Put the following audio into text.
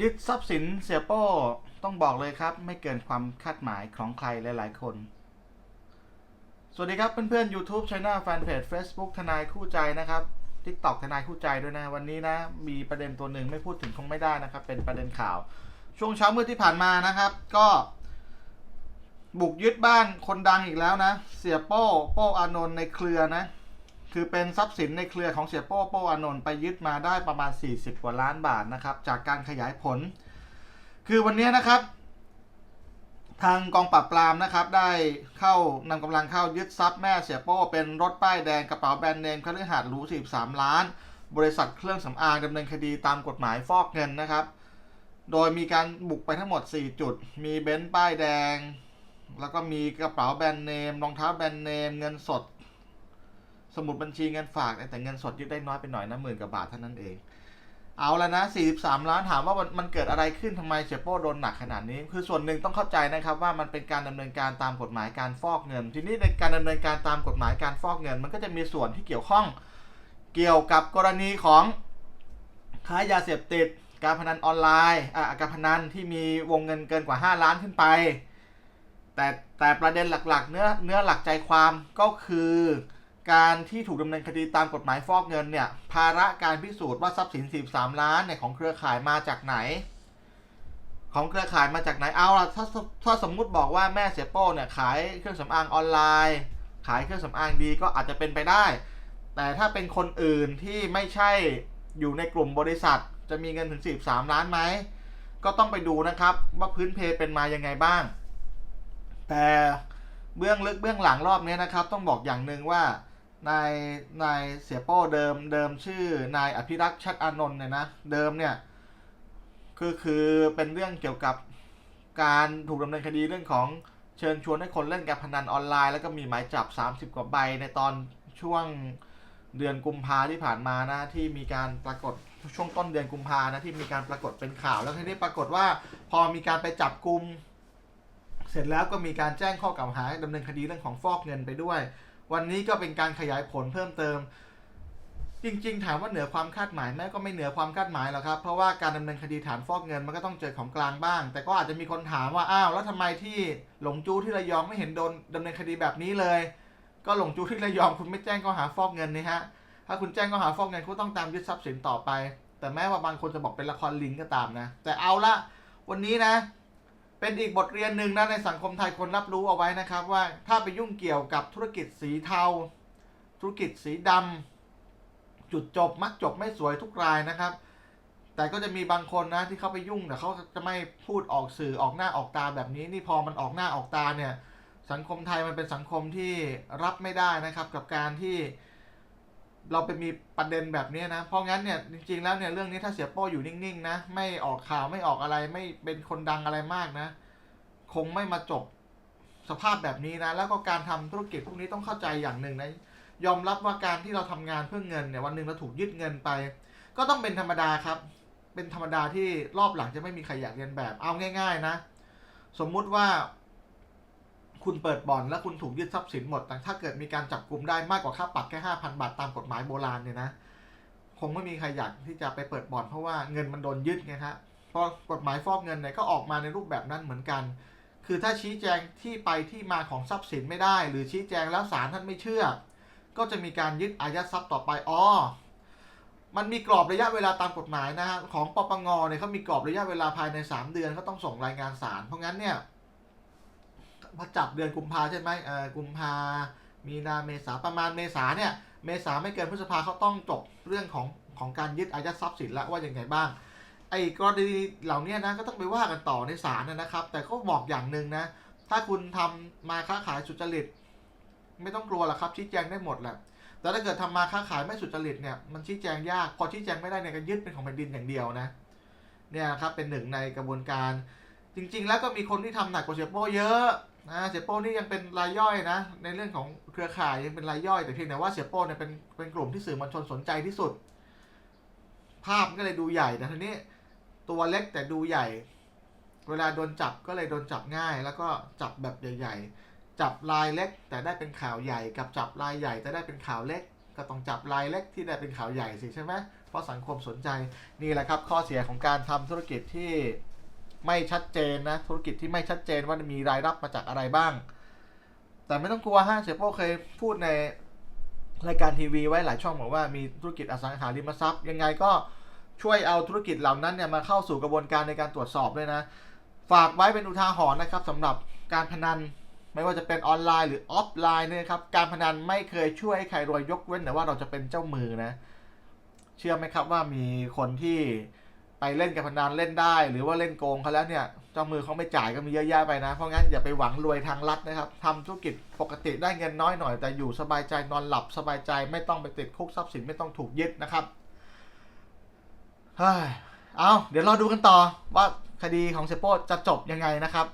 ยึดทรัพย์สินเสียโป้ต้องบอกเลยครับ ไม่เกินความคาดหมายของใครหลายๆคน สวัสดีครับเพื่อนๆ YouTube Channel Fanpage Facebook ทนายคู่ใจนะครับ TikTok ทนายคู่ใจด้วยนะ วันนี้นะ มีประเด็นตัวหนึ่งไม่พูดถึงคงไม่ได้นะครับ เป็นประเด็นข่าว ช่วงเช้ามืดที่ผ่านมานะครับ ก็ บุกยึดบ้านคนดังอีกแล้วนะ เสียโป้ โป้อานนท์ในเครือนะ คือเป็นทรัพย์สินในเครือของเสียโป้โป้อานนท์ไปยึดมาได้ประมาณ 40 กว่าล้านบาทนะครับ จากการขยายผล คือวันนี้นะครับ ทางกองปราบปรามนะครับ ได้เข้านำกำลังเข้ายึดทรัพย์แม่เสียโป้เป็นรถป้ายแดงกระเป๋าแบรนด์เนมคฤหาสน์หรู43 ล้าน บริษัทเครื่องสำอางดำเนินคดีตามกฎหมายฟอกเงินนะครับ โดยมีการบุกไปทั้งหมด 4 จุด มีเบนซ์ป้ายแดง แล้วก็มีกระเป๋าแบรนด์เนมรองเท้าแบรนด์เนมเงินสด สมุดบัญชีเงินฝากแต่เงินสดยึดได้น้อยไปหน่อยนะหมื่นกว่าบาทเท่านั้นเอง เอาแล้วนะ 43 ล้านถามว่ามันเกิดอะไรขึ้นทำไมเสียโป้โดนหนักขนาดนี้ คือส่วนหนึ่งต้องเข้าใจนะครับว่ามันเป็นการดำเนินการตามกฎหมายการฟอกเงิน ทีนี้ในการดำเนินการตามกฎหมายการฟอกเงิน มันก็จะมีส่วนที่เกี่ยวข้องเกี่ยวกับกรณีของค้ายาเสพติด การพนันออนไลน์อะการพนันที่มีวงเงินเกินกว่า 5 ล้านขึ้นไป แต่แต่ประเด็นหลักๆ เนื้อเนื้อหลักใจความก็คือ การที่ถูกดำเนินคดีตามกฎหมายฟอกเงินเนี่ย ภาระการพิสูจน์ว่าทรัพย์สิน 43 ล้านเนี่ยของเครือข่ายมาจากไหน ของเครือข่ายมาจากไหน เอาล่ะถ้าถ้าสมมุติบอกว่าแม่เสียโป้เนี่ยขายเครื่องสำอางออนไลน์ ขายเครื่องสำอางดีก็อาจจะเป็นไปได้ แต่ถ้าเป็นคนอื่นที่ไม่ใช่อยู่ในกลุ่มบริษัท จะมีเงินถึง 43 ล้านไหม ก็ต้องไปดูนะครับว่าพื้นเพเป็นมายังไงบ้าง แต่เบื้องลึกเบื้องหลังรอบนี้นะครับ ต้องบอกอย่างหนึ่งว่า นายนายเสียโป้เดิมเดิมชื่อนายอภิรักษ์ชัดอานนท์เนี่ยนะเดิมเนี่ยคือคือเป็นเรื่องเกี่ยวกับการถูกดำเนินคดีเรื่องของเชิญชวนให้คนเล่นการพนันออนไลน์ แล้วก็มีหมายจับ 30 กว่าใบในตอนช่วงเดือนกุมภาที่ผ่านมานะที่มีการปรากฏช่วงต้นเดือนกุมภานะที่มีการปรากฏเป็นข่าว แล้วทีนี้ปรากฏว่าพอมีการไปจับกลุ่มเสร็จแล้วก็มีการแจ้งข้อกล่าวหาดำเนินคดีเรื่องของฟอกเงินไปด้วย วันนี้ก็เป็นการขยายผลเพิ่มเติม จริง ๆ ถามว่าเหนือความคาดหมายไหมก็ไม่เหนือความคาดหมายหรอกครับ เพราะว่าการดำเนินคดีฐานฟอกเงินมันก็ต้องเจอของกลางบ้าง แต่ก็อาจจะมีคนถามว่าอ้าวแล้วทำไมที่หลงจู้ที่ระยองไม่เห็นโดนดำเนินคดีแบบนี้เลย ก็หลงจู้ที่ระยองคุณไม่แจ้งข้อหาฟอกเงินนี่ฮะถ้าคุณแจ้งข้อหาฟอกเงินคุณต้องตามยึดทรัพย์สินต่อไป แต่แม้ว่าบางคนจะบอกเป็นละครลิงก็ตามนะ แต่เอาละวันนี้นะ เป็นอีกบทเรียนหนึ่งนะในสังคมไทยคนรับรู้เอาไว้นะครับ ว่าถ้าไปยุ่งเกี่ยวกับธุรกิจสีเทา ธุรกิจสีดำจุดจบมักจบไม่สวยทุกรายนะครับ แต่ก็จะมีบางคนนะที่เขาไปยุ่งแต่เขาจะไม่พูดออกสื่อออกหน้าออกตาแบบนี้ นี่พอมันออกหน้าออกตาเนี่ยสังคมไทยมันเป็นสังคมที่รับไม่ได้นะครับ กับการที่ เราไปมีประเด็นแบบนี้นะ เพราะงั้นเนี่ยจริงๆแล้วเนี่ยเรื่องนี้ถ้าเสียโป้อยู่นิ่งๆนะไม่ออกข่าวไม่ออกอะไร ไม่เป็นคนดังอะไรมากนะ คงไม่มาจบสภาพแบบนี้นะ แล้วก็การทำธุรกิจพวกนี้ต้องเข้าใจอย่างหนึ่งนะยอมรับว่าการที่เราทำงานเพื่อเงินเนี่ยวันหนึ่งเราถูกยึดเงินไป ก็ต้องเป็นธรรมดาครับ เป็นธรรมดาที่รอบหลังจะไม่มีใครอยากเรียนแบบเอาง่าย ๆ นะ สมมุติว่า คุณเปิดบ่อนแล้วคุณถูกยึดทรัพย์สินหมด แต่ถ้าเกิดมีการจับกลุ่มได้มากกว่าค่าปรับแค่ห้าพันบาทตามกฎหมายโบราณเนี่ยนะ คงไม่มีใครอยากที่จะไปเปิดบ่อนเพราะว่าเงินมันโดนยึดไงฮะเพราะกฎหมายฟอกเงินเนี่ยก็ออกมาในรูปแบบนั้นเหมือนกัน คือถ้าชี้แจงที่ไปที่มาของทรัพย์สินไม่ได้ หรือชี้แจงแล้วศาลท่านไม่เชื่อ ก็จะมีการยึดอายัดทรัพย์ต่อไปอ๋อมันมีกรอบระยะเวลาตามกฎหมายนะฮะของปปงเนี่ยเขามีกรอบระยะเวลาภายใน 3 เดือนเขาต้องส่งรายงานศาลเพราะงั้นเนี่ย พอจับเดือนกุมภาใช่ไหมเออกุมภามีนาเมษาประมาณเมษาเนี่ย เมษาไม่เกินพฤษภาเขาต้องจบเรื่องของของการยึดอายัดทรัพย์สินแล้วว่าอย่างไงบ้าง ไอ้กรณีเหล่านี้นะก็ต้องไปว่ากันต่อในศาลนะครับ แต่ก็บอกอย่างหนึ่งนะ ถ้าคุณทำมาค้าขายสุจริต ไม่ต้องกลัวหรอกครับชี้แจงได้หมดแหละแต่ถ้าเกิดทำมาค้าขายไม่สุจริตเนี่ยมันชี้แจงยากพอชี้แจงไม่ได้เนี่ยก็ยึดเป็นของแผ่นดินอย่างเดียวนะเนี่ยครับเป็นหนึ่งในกระบวนการ จริง ๆ แล้วก็มีคนที่ทำหนักกว่าเสียโป้เยอะนะเสียโป้นี่ยังเป็นรายย่อยนะ ในเรื่องของเครือข่ายยังเป็นรายย่อยแต่เพียงแต่ว่าเสียโป้เนี่ยเป็นเป็นกลุ่มที่สื่อมวลชนสนใจที่สุด ภาพก็เลยดูใหญ่แต่ทีนี้ตัวเล็กแต่ดูใหญ่ เวลาโดนจับก็เลยโดนจับง่าย แล้วก็จับแบบใหญ่ ๆ จับลายเล็ก แต่ได้เป็นข่าวใหญ่ กับจับลายใหญ่แต่ได้เป็นข่าวเล็ก ก็ต้องจับลายเล็กที่ได้เป็นข่าวใหญ่สิใช่ไหมเพราะสังคมสนใจนี่แหละครับ ข้อเสียของการทำธุรกิจที่ ไม่ชัดเจนนะ ธุรกิจที่ไม่ชัดเจนว่ามีรายรับมาจากอะไรบ้าง แต่ไม่ต้องกลัวฮะเสียโป้เคยพูดในรายการทีวีไว้หลายช่องบอกว่ามีธุรกิจอสังหาริมทรัพย์ยังไงก็ช่วยเอาธุรกิจเหล่านั้นเนี่ยมาเข้าสู่กระบวนการในการตรวจสอบด้วยนะ ฝากไว้เป็นอุทาหรณ์นะครับสำหรับการพนันไม่ว่าจะเป็นออนไลน์หรือออฟไลน์เนี่ยครับการพนันไม่เคยช่วยให้ใครรวยยกเว้นแต่ว่าเราจะเป็นเจ้ามือนะ เชื่อไหมครับว่ามีคนที่ ไปเล่นกับพนันเล่นได้ หรือว่าเล่นโกงเขาแล้วเนี่ยเจ้ามือเขาไม่จ่ายก็มีเยอะแยะไปนะ เพราะงั้นอย่าไปหวังรวยทางลัดนะครับทำธุรกิจปกติได้เงินน้อยหน่อยแต่อยู่สบายใจนอนหลับสบายใจไม่ต้องไปติดคุกทรัพย์สินไม่ต้องถูกยึดนะครับเฮ้ยเอาเดี๋ยวรอดูกันต่อว่าคดีของเซโป้จะจบยังไงนะครับ